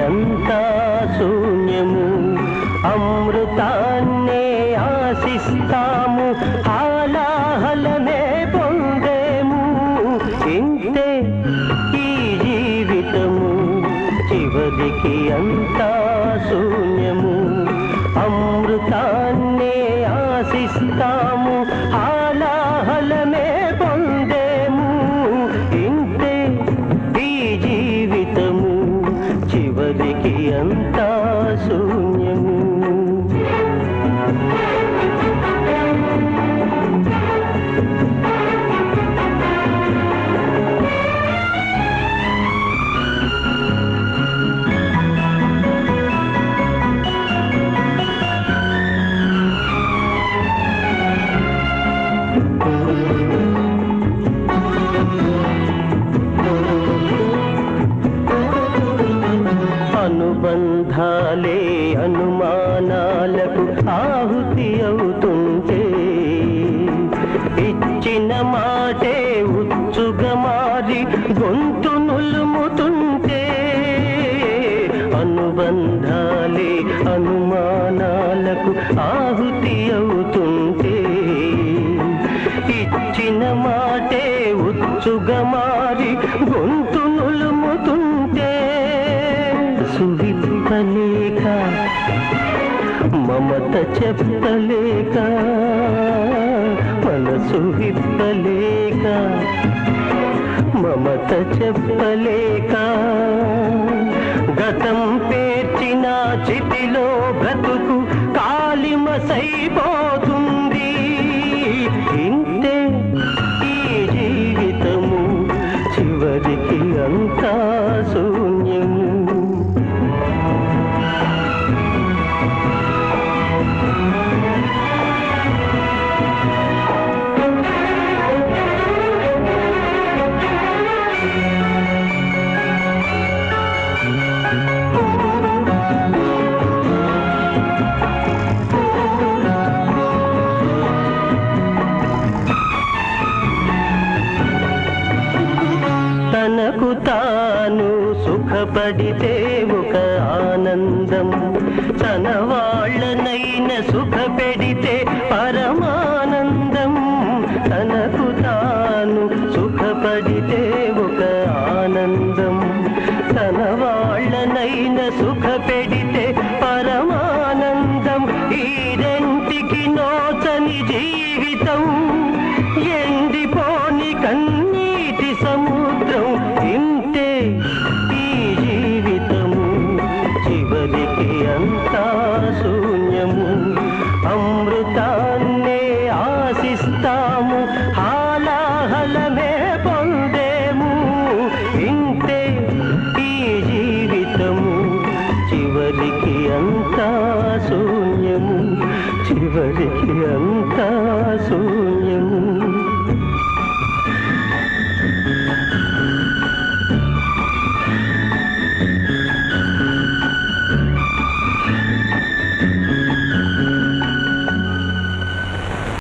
అంతా శూన్యము. అమృతాన్నే ఆశిస్తాము ఆలాహలనే పొందేము. ఇంతే ఈ జీవితము చివరికి అంతా శూన్యము. అమృతా అనుబంధాలే అనుమానాలకు ఆహుతి అవుతుంటే ఇచ్చిన మాటే ఉచ్చుగా మారి గొంతు నులుముతుంటే అనుబంధాలే అనుమానాలకు ఆహుతి అవుతుంటే ఇచ్చిన మాటే ఉచ్చుగా చెప్పలేక మనసు విప్పలేక మమత చెప్పలేక గతం పేర్చిన చితిలో బ్రతుకు కాలిమసైపోతుంది. ఇంతే ఈ జీవితము చివరికి అంతా సుఖపడితే ఒక ఆనందం. తన వాళ్ళనైన సుఖ పెడితే పరమానందం. తనకు తాను సుఖపడితే ఒక ఆనందం. తన వాళ్ళనైన సుఖ పెడితే పరమానందం. ఈ రెంటికి నోచని జీ అంతా శూన్యము చివరికి అంతా